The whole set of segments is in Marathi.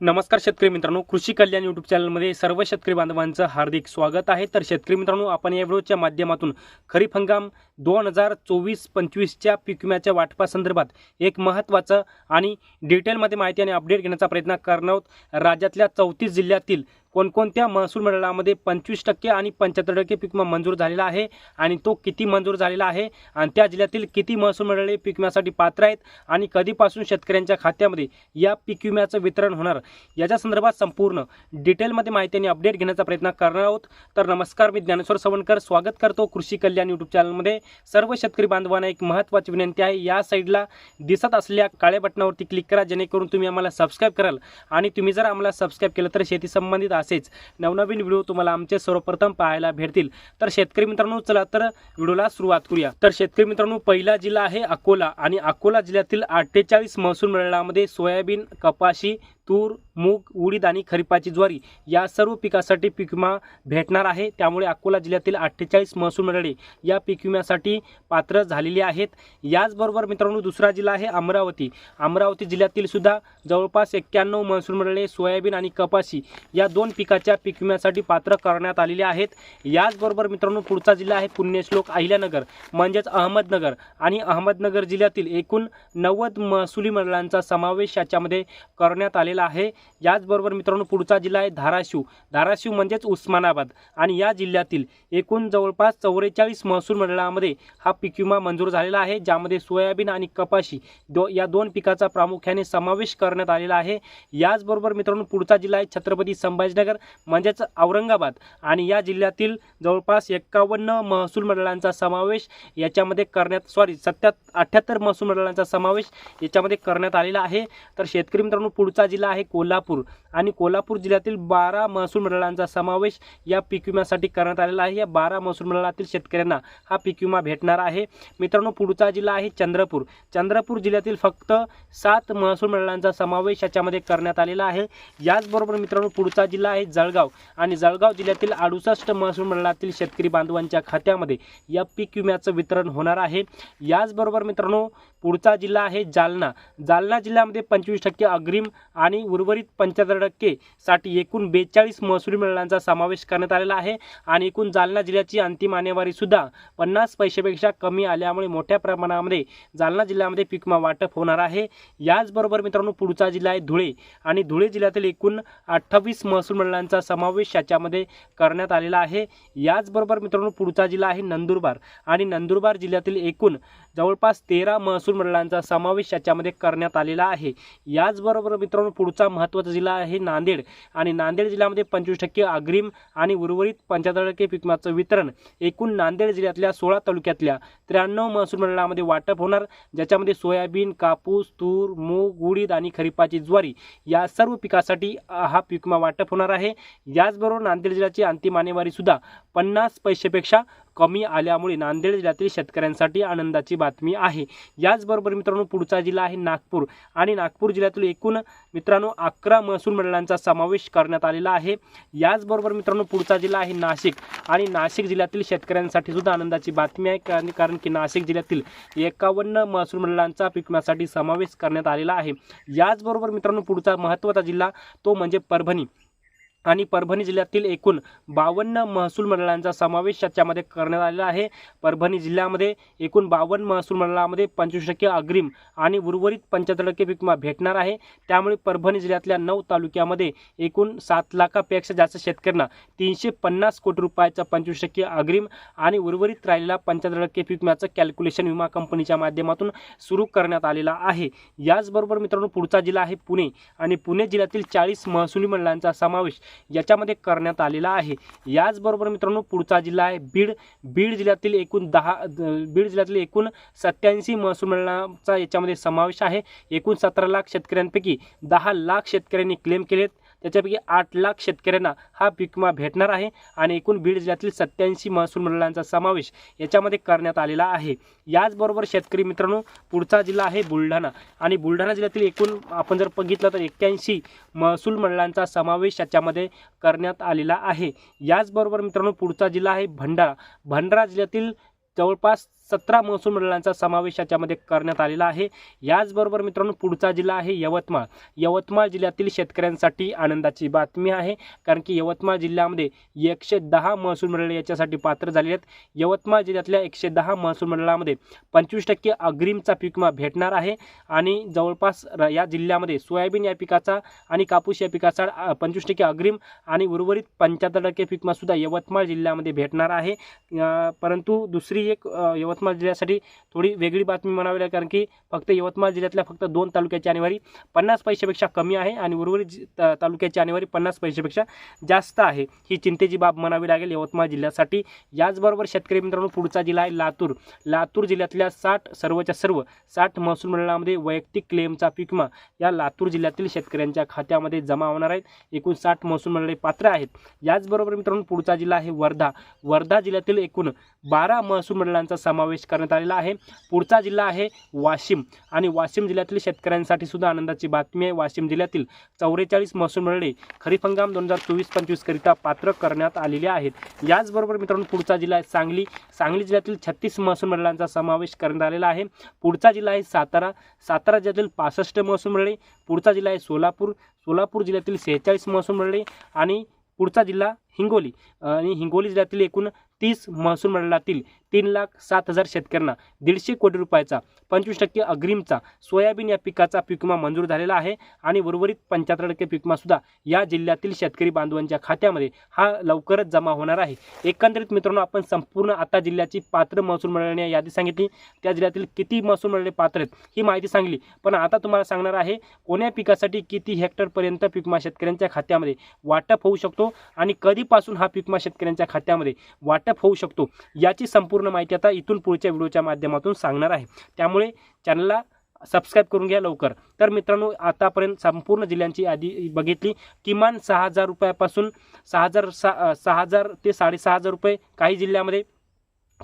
नमस्कार शेतकरी मित्रांनो कृषी कल्याण यूट्यूब चॅनलमध्ये सर्व शेतकरी बांधवांचं हार्दिक स्वागत आहे. तर शेतकरी मित्रांनो आपण या व्हिडिओच्या माध्यमातून खरीप हंगाम दोन हजार चोवीस पंचवीसच्या पीक विम्याच्या वाटपासंदर्भात एक महत्त्वाचं आणि डिटेलमध्ये माहिती आणि अपडेट घेण्याचा प्रयत्न करणार आहोत. राज्यातल्या चौतीस जिल्ह्यातील कोणकोणत्या महसूल मंडळामध्ये पंचवीस टक्के आणि पंच्याहत्तर टक्के पीक विमा मंजूर झालेला आहे आणि तो किती मंजूर झालेला आहे आणि त्या जिल्ह्यातील किती महसूल मंडळे पीक विम्यासाठी पात्र आहेत आणि कधीपासून शेतकऱ्यांच्या खात्यामध्ये या पीक विम्याचं वितरण होणार? याच्या संदर्भात संपूर्ण डिटेलमध्ये माहिती आणि अपडेट घेण्याचा प्रयत्न करणार आहोत. तर नमस्कार मी ज्ञानेश्वर सवणकर स्वागत करतो कृषी कल्याण यूट्यूब चॅनलमध्ये सर्व शेतकरी बांधवांना एक महत्त्वाची विनंती आहे. या साईडला दिसत असलेल्या काळ्या बटनावरती क्लिक करा जेणेकरून तुम्ही आम्हाला सबस्क्राईब कराल. आणि तुम्ही जर आम्हाला सबस्क्राईब केलं तर शेती संबंधित असेच. नवनवीन व्हिडिओ तुम्हाला आमचे सर्वप्रथम पाहायला भेटतील. तर शेतकरी मित्रांनो चला तर व्हिडिओला सुरुवात करूया. तर शेतकरी मित्रांनो पहिला जिल्हा आहे अकोला आणि अकोला जिल्ह्यातील अठ्ठेचाळीस महसूल मंडळामध्ये सोयाबीन कपाशी तूर मूग उडीद आणि खरीपाची ज्वारी या सर्व पिकासाठी पीक विमा भेटणार आहे. त्यामुळे अकोला जिल्ह्यातील अठ्ठेचाळीस महसूल मंडळे या पीक विम्यासाठी पात्र झालेली आहेत. याचबरोबर मित्रांनो दुसरा जिल्हा आहे अमरावती. अमरावती जिल्ह्यातील सुद्धा जवळपास एक्क्याण्णव महसूल मंडळे सोयाबीन आणि कपाशी या दोन पिकाच्या पीक विम्यासाठी पात्र करण्यात आलेले आहेत. याचबरोबर मित्रांनो पुढचा जिल्हा आहे पुण्यश्लोक अहिल्यानगर म्हणजेच अहमदनगर आणि अहमदनगर जिल्ह्यातील एकूण नव्वद महसुली मंडळांचा समावेश याच्यामध्ये करण्यात आलेला आहे. याचबरोबर मित्रांनो पुढचा जिल्हा आहे धाराशिव. धाराशिव म्हणजेच उस्मानाबाद. आणि या जिल्ह्यातील एकूण जवळपास चौवेचाळीस महसूल मंडळामध्ये हा पीक विमा मंजूर झालेला आहे ज्यामध्ये सोयाबीन आणि कपाशी दो या दोन पिकाचा प्रामुख्याने समावेश करण्यात आलेला आहे. याचबरोबर मित्रांनो पुढचा जिल्हा आहे छत्रपती संभाजीनगर म्हणजेच औरंगाबाद. आणि या जिल्ह्यातील जवळपास एक्कावन्न महसूल मंडळांचा समावेश याच्यामध्ये करण्यात सॉरी सत्यात अठ्ठ्याहत्तर महसूल मंडळांचा समावेश याच्यामध्ये करण्यात आलेला आहे. तर शेतकरी मित्रांनो पुढचा जिल्हा जिल्हा आहे कोल्हापूर. आणि कोल्हापूर जिल्ह्यातील बारा महसूल मंडळांचा समावेश या पीक विम्यासाठी करण्यात आलेला आहे. या बारा महसूल मंडळातील शेतकऱ्यांना हा पीक विमा भेटणार आहे. मित्रांनो पुढचा जिल्हा आहे चंद्रपूर. चंद्रपूर जिल्ह्यातील फक्त सात महसूल मंडळांचा समावेश याच्यामध्ये करण्यात आलेला आहे. याचबरोबर मित्रांनो पुढचा जिल्हा आहे जळगाव. आणि जळगाव जिल्ह्यातील अडुसष्ट महसूल मंडळातील शेतकरी बांधवांच्या खात्यामध्ये या पीक विम्याचं वितरण होणार आहे. याचबरोबर मित्रांनो पुढचा जिल्हा आहे जालना. जालना जिल्ह्यामध्ये पंचवीस टक्के अग्रिम आणि उर्वरित पंच्याहत्तर टक्के साठी एकूण बेचाळीस महसुली मंडळांचा समावेश करण्यात आलेला आहे आणि एकूण जालना जिल्ह्याची अंतिम आणेवारीसुद्धा पन्नास पैशापेक्षा कमी आल्यामुळे मोठ्या प्रमाणामध्ये जालना जिल्ह्यामध्ये पिकमा वाटप होणार आहे. याचबरोबर मित्रांनो पुढचा जिल्हा आहे धुळे आणि धुळे जिल्ह्यातील एकूण अठ्ठावीस महसूल मंडळांचा समावेश याच्यामध्ये करण्यात आलेला आहे. याचबरोबर मित्रांनो पुढचा जिल्हा आहे नंदुरबार आणि नंदुरबार जिल्ह्यातील एकूण जवळपास तेरा महसूल मंडळांचा समावेश याच्यामध्ये करण्यात आलेला आहे. याचबरोबर मित्रांनो पुढचा महत्त्वाचा जिल्हा आहे नांदेड. आणि नांदेड जिल्ह्यामध्ये पंचवीस टक्के अग्रिम आणि उर्वरित पंच्याहत्तर टक्के पिकमाचं वितरण एकूण नांदेड जिल्ह्यातल्या सोळा तालुक्यातल्या त्र्याण्णव महसूल मंडळामध्ये वाटप होणार. ज्याच्यामध्ये सोयाबीन कापूस तूर मूग उडीद आणि खरीपाची ज्वारी या सर्व पिकासाठी हा पिकमा वाटप होणार आहे. याचबरोबर नांदेड जिल्ह्याची अंतिम आणेवारीसुद्धा पन्नास पैसेपेक्षा कमी आल्यामुळे नांदेड जिल्ह्यातील शेतकऱ्यांसाठी आनंदाची बातमी आहे. याचबरोबर मित्रांनो पुढचा जिल्हा आहे नागपूर. आणि नागपूर जिल्ह्यातील एकूण मित्रांनो अकरा महसूल मंडळांचा समावेश करण्यात आलेला आहे. याचबरोबर मित्रांनो पुढचा जिल्हा आहे नाशिक. आणि नाशिक जिल्ह्यातील शेतकऱ्यांसाठी सुद्धा आनंदाची बातमी आहे. कारण कारण की नाशिक जिल्ह्यातील एकावन्न महसूल मंडळांचा पिकण्यासाठी समावेश करण्यात आलेला आहे. याचबरोबर मित्रांनो पुढचा महत्त्वाचा जिल्हा तो म्हणजे परभणी. आणि परभणी जिल्ह्यातील एकूण बावन्न महसूल मंडळांचा समावेश याच्यामध्ये करण्यात आलेला आहे. परभणी जिल्ह्यामध्ये एकूण बावन्न महसूल मंडळामध्ये पंचवीस टक्के अग्रिम आणि उर्वरित पंच्याहत्तर टक्के विकमा विमा भेटणार आहे. त्यामुळे परभणी जिल्ह्यातल्या नऊ तालुक्यामध्ये एकूण सात लाखापेक्षा जास्त शेतकऱ्यांना तीनशे पन्नास कोटी रुपयाचा पंचवीस टक्के अग्रिम आणि उर्वरित राहिलेला पंच्याहत्तर टक्के विकम्याचं विम्याचं कॅल्क्युलेशन विमा कंपनीच्या माध्यमातून सुरू करण्यात आलेला आहे. याचबरोबर मित्रांनो पुढचा जिल्हा आहे पुणे आणि पुणे जिल्ह्यातील चाळीस महसुली मंडळांचा समावेश याच्यामध्ये करण्यात आलेला आहे. याचबरोबर मित्रांनो पुढचा जिल्हा आहे बीड. बीड जिल्ह्यातील एकूण दहा बीड जिल्ह्यातील एकूण सत्याऐंशी महसूल मंडळांचा याच्यामध्ये समावेश आहे. एकूण सतरा लाख शेतकऱ्यांपैकी दहा लाख शेतकऱ्यांनी क्लेम केलेत. त्याच्यापैकी आठ लाख शेतकऱ्यांना हा पीक विमा भेटणार आहे आणि एकूण बीड जिल्ह्यातील सत्याऐंशी महसूल मंडळांचा समावेश याच्यामध्ये करण्यात आलेला आहे. याचबरोबर शेतकरी मित्रांनो पुढचा जिल्हा आहे बुलढाणा आणि बुलढाणा जिल्ह्यातील एकूण आपण जर बघितलं तर एक्क्याऐंशी महसूल मंडळांचा समावेश याच्यामध्ये करण्यात आलेला आहे. याचबरोबर मित्रांनो पुढचा जिल्हा आहे भंडारा. भंडारा जिल्ह्यातील जवळपास सतरा महसूल मंडळांचा समावेश याच्यामध्ये करण्यात आलेला आहे. याचबरोबर मित्रांनो पुढचा जिल्हा आहे यवतमाळ. यवतमाळ जिल्ह्यातील शेतकऱ्यांसाठी आनंदाची बातमी आहे. कारण की यवतमाळ जिल्ह्यामध्ये एकशे दहा महसूल मंडळे याच्यासाठी पात्र झालेले आहेत. यवतमाळ जिल्ह्यातल्या एकशे दहा महसूल मंडळामध्ये पंचवीस टक्के अग्रिमचा पीक विमा भेटणार आहे. आणि जवळपास र- या जिल्ह्यामध्ये सोयाबीन या पिकाचा आणि कापूस या पिकाचा पंचवीस टक्के अग्रिम आणि उर्वरित पंच्याहत्तर टक्के पीक यवतमाळ जिल्ह्यामध्ये भेटणार आहे. परंतु दुसरी एक यवत यवतमाळ जिल्ह्यासाठी थोडी वेगळी बातमी म्हणावी लागेल कारण की फक्त यवतमाळ जिल्ह्यातल्या फक्त दोन तालुक्याची आणेवारी पन्नास पैशापेक्षा कमी आहे आणि उर्वरित तालुक्याची आणेवारी पन्नास पैशापेक्षा जास्त आहे. ही चिंतेची बाब म्हणावी लागेल यवतमाळ जिल्ह्यासाठी. याचबरोबर शेतकरी मित्रांनो पुढचा जिल्हा आहे लातूर. लातूर जिल्ह्यातल्या साठ सर्वच्या सर्व साठ महसूल मंडळामध्ये वैयक्तिक क्लेमचा पिकमा या लातूर जिल्ह्यातील शेतकऱ्यांच्या खात्यामध्ये जमा होणार आहेत. एकूण साठ महसूल मंडळे पात्र आहेत. याचबरोबर मित्रांनो पुढचा जिल्हा आहे वर्धा. वर्धा जिल्ह्यातील एकूण बारा महसूल मंडळांचा समावेश करण्यात आलेला आहे. पुढचा जिल्हा आहे वाशिम. आणि वाशिम जिल्ह्यातील शेतकऱ्यांसाठी सुद्धा आनंदाची बातमी आहे. वाशिम जिल्ह्यातील चौवेचाळीस महसूल मंडळे खरीप हंगाम दोन हजार चोवीस पंचवीसकरिता पात्र करण्यात आलेले आहेत. याचबरोबर मित्रांनो पुढचा जिल्हा आहे सांगली. सांगली जिल्ह्यातील छत्तीस महसूल मंडळांचा समावेश करण्यात आलेला आहे. पुढचा जिल्हा आहे सातारा. सातारा जिल्ह्यातील पासष्ट महसूल मंडळे. पुढचा जिल्हा आहे सोलापूर. सोलापूर जिल्ह्यातील सेहेचाळीस महसूल मंडळे. आणि पुढचा जिल्हा हिंगोली. आणि हिंगोली जिल्ह्यातील एकूण तीस महसूल मंडळातील तीन लाख सात हजार शेतकऱ्यांना दीडशे कोटी रुपयाचा पंचवीस टक्के अग्रिमचा सोयाबीन या पिकाचा पीक विमा मंजूर झालेला आहे आणि उर्वरित पंच्याहत्तर टक्के पीक सुद्धा या जिल्ह्यातील शेतकरी बांधवांच्या खात्यामध्ये हा लवकरच जमा होणार आहे. एकंदरीत मित्रांनो आपण संपूर्ण आता जिल्ह्याची पात्र महसूल मंडळाने यादी सांगितली. त्या जिल्ह्यातील किती महसूल मंडळे पात्र आहेत ही माहिती सांगली. पण आता तुम्हाला सांगणार आहे कोण्या पिकासाठी किती हेक्टरपर्यंत पीकमा शेतकऱ्यांच्या खात्यामध्ये वाटप होऊ शकतो आणि कधीपासून हा पीकमा शेतकऱ्यांच्या खात्यामध्ये वाटप होऊ शकतो याची संपूर्ण माहिती आता इथून पुढच्या व्हिडिओच्या माध्यमातून सांगणार आहे. त्यामुळे चॅनलला सबस्क्राईब करून घ्या लवकर. तर मित्रांनो आतापर्यंत संपूर्ण जिल्ह्यांची यादी बघितली. किमान सहा हजार रुपयापासून सहा हजार सा सहा हजार ते साडेसहा हजार रुपये काही जिल्ह्यामध्ये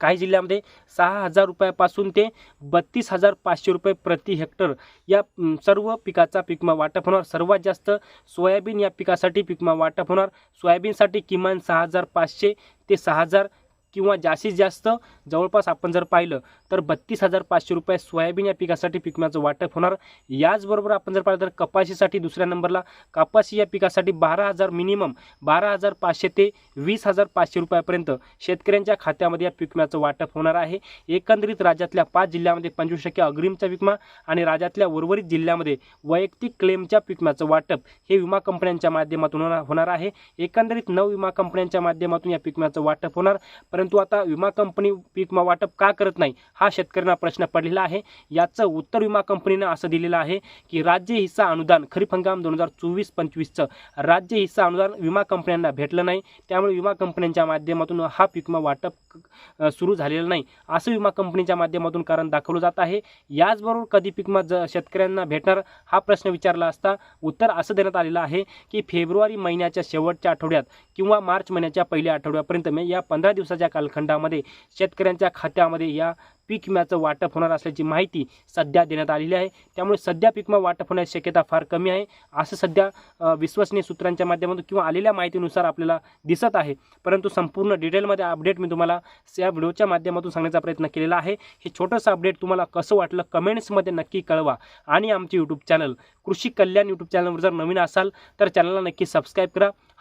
काही जिल्ह्यामध्ये सहा हजार रुपयापासून ते बत्तीस हजार पाचशे रुपये प्रति हेक्टर या सर्व पिकाचा पिकमा वाटप होणार. सर्वात जास्त सोयाबीन या पिकासाठी पिकमा वाटप होणार. सोयाबीनसाठी किमान सहा हजार पाचशे ते सहा हजार किंवा जास्तीत जास्त जवळपास आपण जर पाहिलं तर बत्तीस हजार पाचशे रुपये सोयाबीन या पिकासाठी पिकम्याचं वाटप होणार. याचबरोबर आपण जर पाहिलं तर कपाशीसाठी दुसऱ्या नंबरला कपाशी या पिकासाठी बारा हजार मिनिमम बारा हजार पाचशे ते वीस हजार पाचशे रुपयापर्यंत शेतकऱ्यांच्या खात्यामध्ये या पिकम्याचं वाटप होणार आहे. एकंदरीत राज्यातल्या पाच जिल्ह्यामध्ये पंचवीस टक्के अग्रिमचा विमा आणि राज्यातल्या उर्वरित जिल्ह्यामध्ये वैयक्तिक क्लेमच्या पिकम्याचं वाटप हे विमा कंपन्यांच्या माध्यमातून होणार होणार आहे. एकंदरीत नऊ विमा कंपन्यांच्या माध्यमातून या पिकम्याचं वाटप होणार. परंतु आता विमा कंपनी पीक वाटप का करत नाही हा शेतकऱ्यांना प्रश्न पडलेला आहे. याचं उत्तर विमा कंपनीनं असं दिलेलं आहे की राज्य हिस्सा अनुदान खरीप हंगाम दोन हजार चोवीस पंचवीसचं राज्य हिस्सा अनुदान विमा कंपन्यांना भेटलं नाही. त्यामुळे विमा कंपन्यांच्या माध्यमातून हा पीक विमा वाटप सुरू झालेलं नाही. असं विमा कंपनीच्या माध्यमातून कारण दाखवलं जात आहे. याचबरोबर कधी पीक विमा ज शेतकऱ्यांना भेटणार हा प्रश्न विचारला असता उत्तर असं देण्यात आलेलं आहे की फेब्रुवारी महिन्याच्या शेवटच्या आठवड्यात किंवा मार्च महिन्याच्या पहिल्या आठवड्यापर्यंत या पंधरा दिवसाच्या कालखंडामध्ये शेतकऱ्यांच्या खात्यामध्ये या पीक विम्याचं वाटप होणार असल्याची माहिती सध्या देण्यात आलेली आहे. त्यामुळे सध्या पीक विमा वाटप होण्याची शक्यता फार कमी आहे. असं सध्या विश्वसनीय सूत्रांच्या माध्यमातून किंवा आलेल्या माहितीनुसार आपल्याला दिसत आहे. परंतु संपूर्ण डिटेलमध्ये अपडेट मी तुम्हाला या व्हिडिओच्या माध्यमातून सांगण्याचा प्रयत्न केलेला आहे. हे छोटंसं अपडेट तुम्हाला कसं वाटलं कमेंट्समध्ये नक्की कळवा. आणि आमचे यूट्यूब चॅनल कृषी कल्याण यूट्यूब चॅनलवर जर नवीन असाल तर चॅनलला नक्की सबस्क्राईब करा.